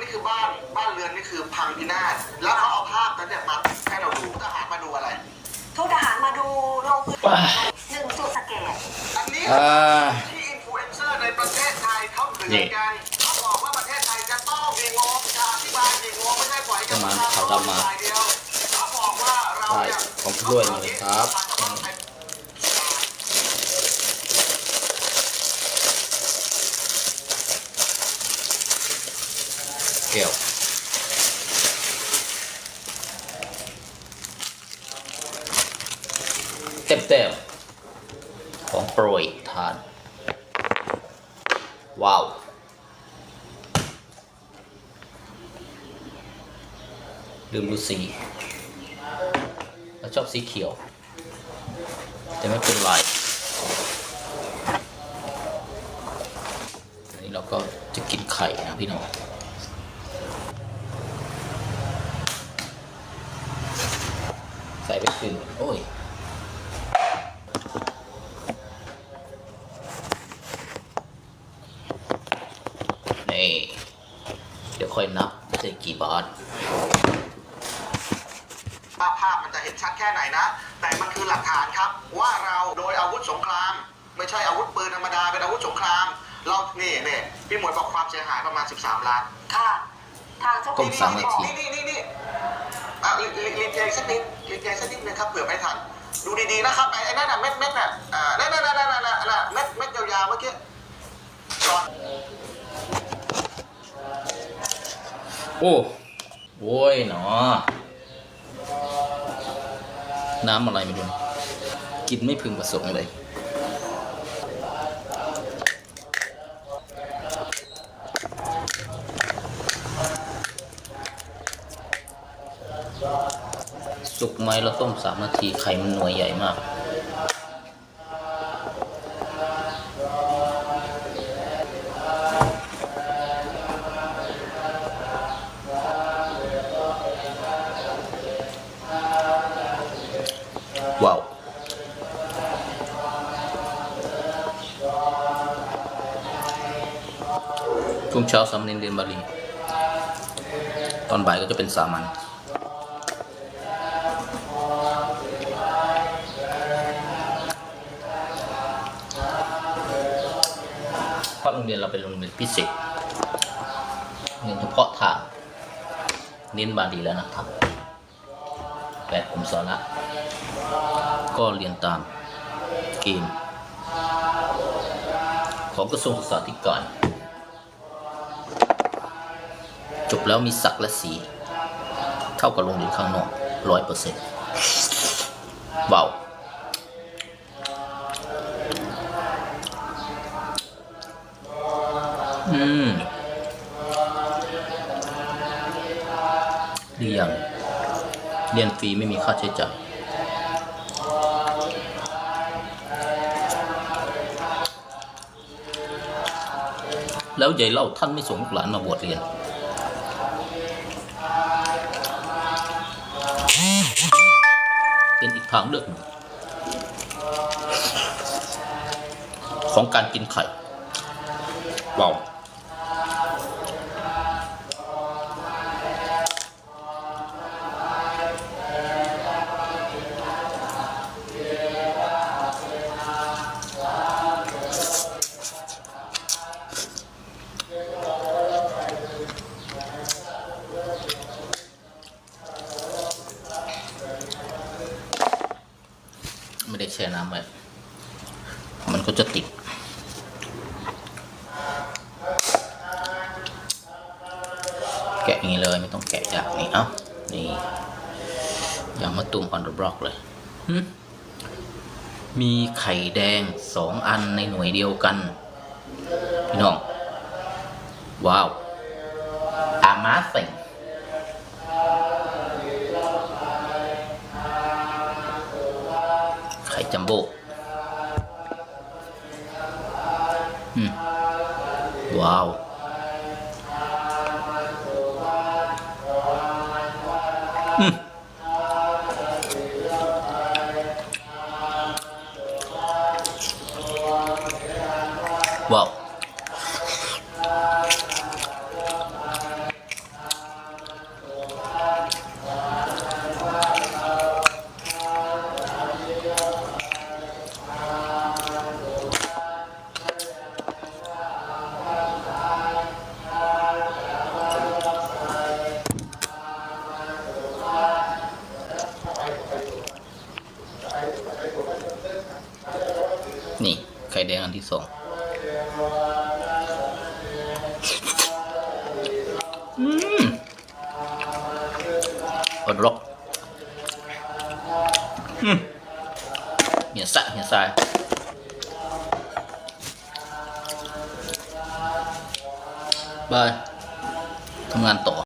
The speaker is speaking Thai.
นี่คือบ้านบ้านเรือนนี่คือพังพินาศแล้วเขาเอาภาพนั้นเนี่ยมาให้เราดูทหารมาดูอะไร ทุกทหารมาดูลงพื้นหนึ่งจุดสแกนอันนี้อ่า ที่อินฟลูเอนเซอร์ในประเทศไทยเขาเตือนกันเขาบอกว่าประเทศไทยจะต้องมีงบจะอธิบายมีงบไม่ใช่ปล่อยให้กับประชาชนฝ่ายเดียวเขาบอกว่าเราเนี่ย ผมด้วยมาเลยครับแก้วเต็มเต็มๆของโปรยทาน ว้าวลืมดูสีเราชอบสีเขียว แต่ไม่เป็นไรอันนี้เราก็จะกินไข่นะพี่น้อง ใส่ไปขึ้นโอ้ยนี่เดี๋ยวค่อยนับใส่กี่บาทภาพภาพมันจะเห็นชัดแค่ไหนนะ แต่มันคือหลักฐานครับ ว่าเราโดยอาวุธสงคราม ไม่ใช่อาวุธปืนธรรมดาเป็นอาวุธสงคราม เรานี่นี่พี่หมวยบอกความเสียหายประมาณ 13 ล้าน ค่ะ ทางเจ้าต้มสามนาทีนี่นี่นี่ นี่อะรีรีรีเพลย์สักนิดรีเพลย์สักนิดนึงครับเผื่อไม่ทันดูดีๆนะครับไอ้นั่นน่ะเม็ดเม็ดน่ะอ่านั่นนั่นนั่นนั่นนั่นนั่นเม็ดเม็ดยาวๆเมื่อกี้จอดโอ้โว้ยหนอ น้ำอะไรไม่รู้กินไม่พึงประสงค์เลย สุกไหมเราต้มสามนาทีไข่มันหน่วยใหญ่มาก ว้าวช่วงเช้าสามเณรเรียนบาลี ตอนบ่ายก็จะเป็นสามัญ เพราะโรงเรียนเราเป็นโรงเรียนพิเศษเรียนเฉพาะทางเน้นบาลีแล้วนะครับแปดผมสอนละ ก็เรียนตามเกณฑ์ของกระทรวงศึกษาธิการจบแล้วมีศักและสี เท่ากับโรงเรียนข้างนอกร้อยเปอร์เซ็นต์ว้าว อืมดีอย่างเรียนฟรีไม่มีค่าใช้จ่ายแล้วยายเล่าท่านไม่ส่งลูกหลานมาบวชเรียน เป็นอีกทางเลือกหนึ่งของการกินไข่ว้าว ช่น้ำไว้มันก็จะติด แกะอย่างนี้เลยไม่ต้องแกะจากนี่เอ้านี่อย่างมะตูมออนเดอะบล็อกเลยมีไข่แดงสองอันในหน่วยเดียวกัน พี่น้อง ว้าวอามาสิง ไข่จัมโไข่แดงอันที่สองอืมอดรกอืมเหี่ยสะเหี่ยสายบายทำงานต่อ